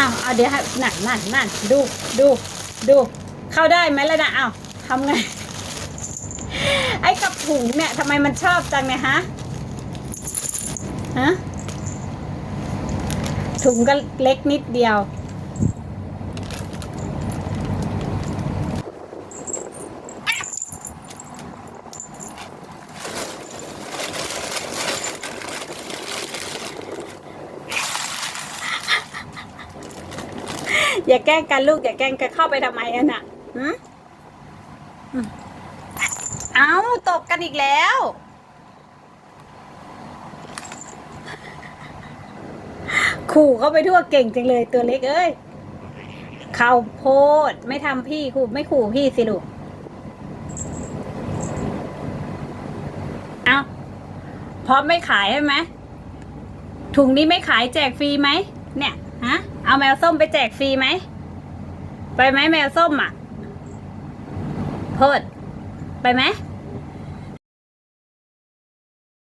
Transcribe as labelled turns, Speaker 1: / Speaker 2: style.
Speaker 1: อ้าวเอาเดี๋ยวให้นั่นนั่นนั่นดูดูดู เข้าได้ไหมล่ะนะอ้าวทำไง ไอ้กับถุงเนี่ยทำไมมันชอบจังเนี่ยฮะฮะถุงก็เล็กนิดเดียว อย่าแกล้งกันลูกอย่าแกล้งกันเข้าไปทำไมอะน่ะหืมอืมเอาตบกันอีกแล้ว ขู่เข้าไปทั่วเก่งจังเลยตัวเล็กเอ้ยเข้าโพดไม่ทำพี่ขู่ไม่ขู่พี่สิลูกเอาพร้อมไม่ขายใช่ไหมถุงนี้ไม่ขายแจกฟรีไหมเนี่ย ฮะ เอาแมวส้มไปแจกฟรีไหม ไปไหมแมวส้มอะ โพด ไปไหม